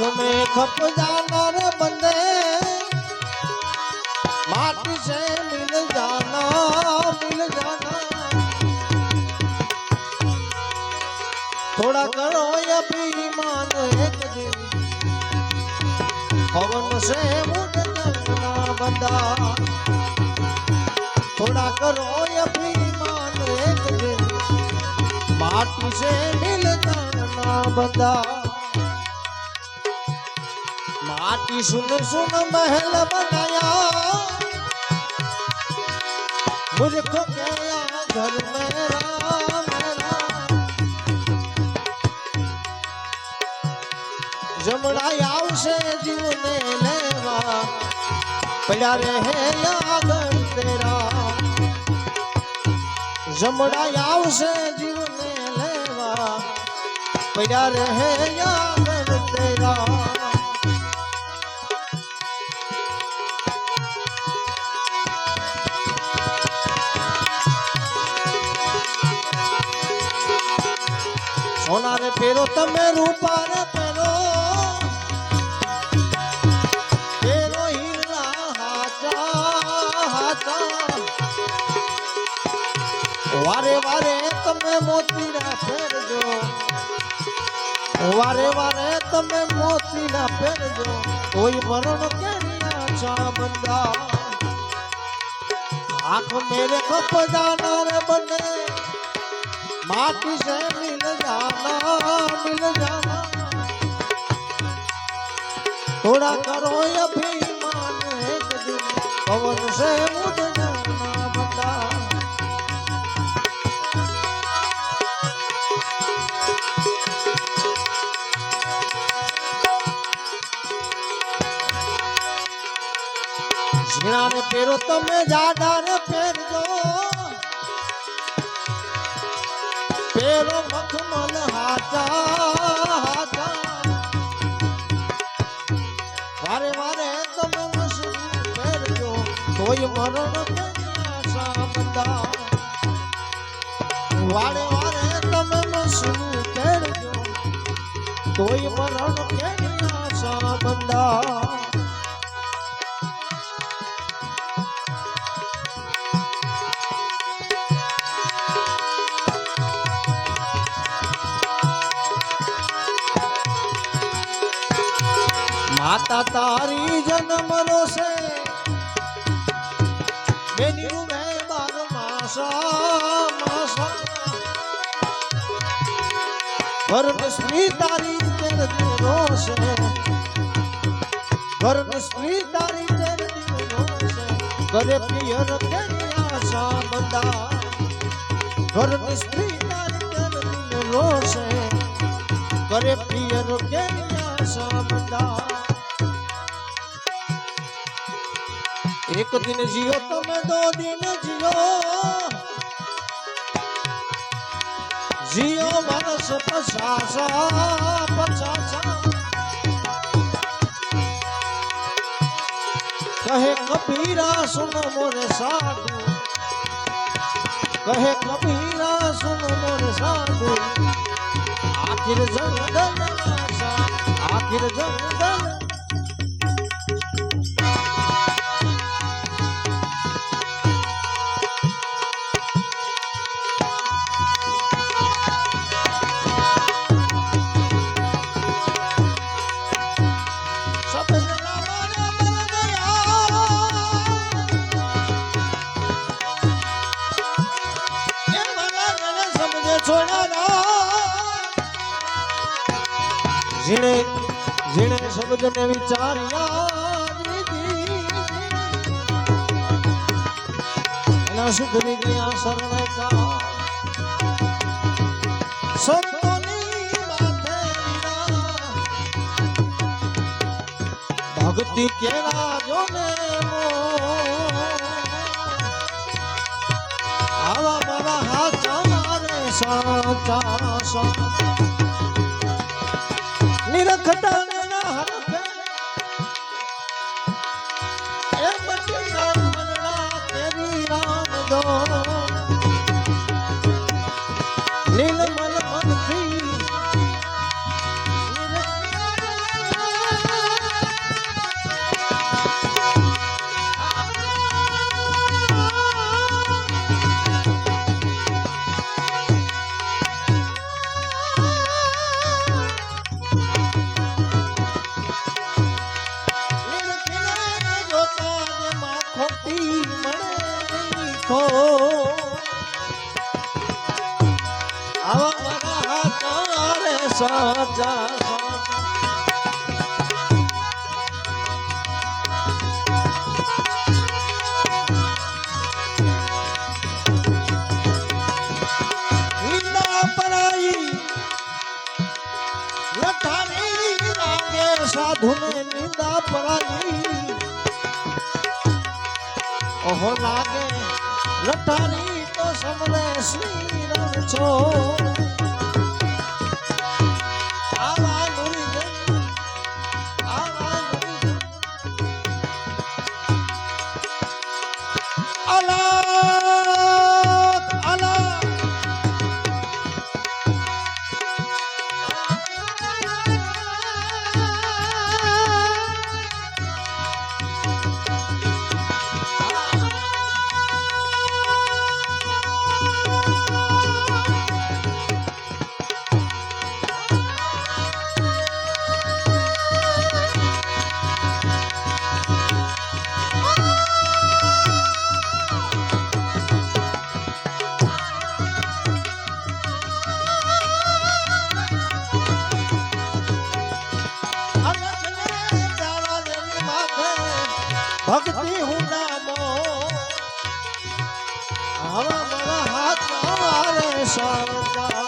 में खप जाना रे बंदे। माटी से मिल जाना मिल जाना। थोड़ा करो अभिमान एक दिन। पवन से मुड़ना बंदा। थोड़ा करो अभिमान एक दिन। माटी से मिल जाना बंदा। सुन सुन महल बनाया मुझको गया घर मेरा मेरा જમણા આવશે જીવને લેવા પડ્યા રહે આગળ તેરા જમણા આવશે જીવને લેવા પડ્યા રહે આગળ તેરા હોનારે પેરો તમે રૂપાને પેરો પેરો હીરા હાચા હાચા વારે વારે તમે મોતીના ફેરજો વારે વારે તમે મોતીના ફેરજો કોઈ મરણ કેરિયા છા બંદા આંખ મેરે ખપ જાનાર બને માટી સે મિલ मिल जाना थोड़ा करो अभिमान एक दिन पवन से मुझ जाना बता ઝીણા ને પેરો તમે જાડા ને પહેરજો પેલો મખમલ હાચા હાચા. વારે વારે તમે મસૂર પહેરજો, તોય મરણ બંદા વારે વારે તમે મસૂર પહેરજો માતા તારી જન્મ રોશે બેની ઉમે બાર માસા માસા. સ્ત્રી તારી દિન રોશે સ્ત્રી તારી તેર રોશે ઘરે પિયર કેની આશા એક દિન જીઓ, તમે દો દિન જીઓ. જીઓ વર્ષ પચાસા પચાસા કહે કબીરા સુનો મોરે સાધુ. કહે કબીરા સુનો મોરે સાધુ. આખિર જંગલ આખિર જંગલ જીણે જીણે શબ્દને વિચાર્યા. એના સુધરી ગયા શરણે કા સંતોની માથે ભક્તિ કેરા જોને આવા મારા હાથ મારે સાચા સા નિરખતા રાખો આવા મારા હાથ રે સાચા નિંદા પરાઈ લઠાની લાગે સાધુને નિંદા પરાઈ ઓહો લાગે લઠાની તો સમરે શ્રી રામ છો ભક્તિ હું નામો હવા મારા હાથ મારે સરતા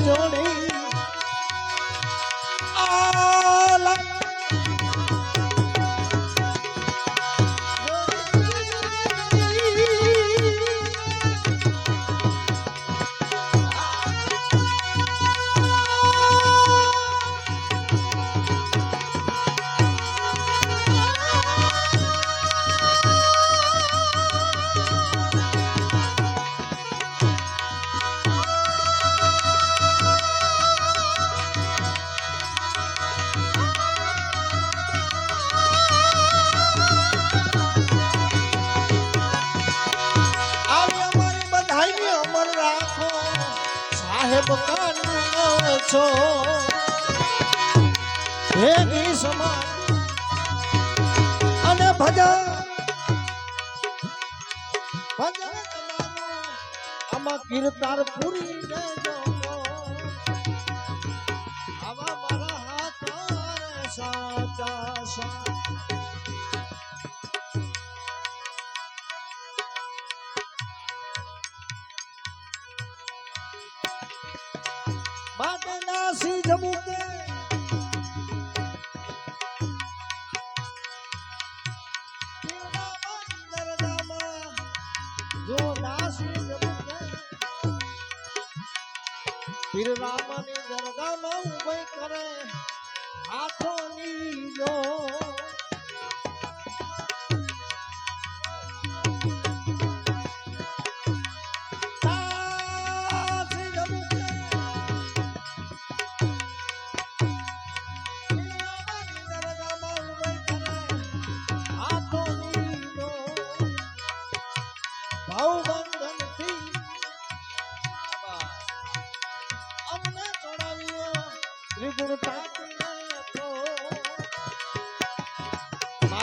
જોડી સાહેબ કાનૂન છો? હે સમાન અને ભજન. ભજન આમાં કીર્તાર પૂરી દેજો આવા મારા હાથ સાચા સાચા પીરનામાની દરગામાં ઊભી કરે હાથોની જો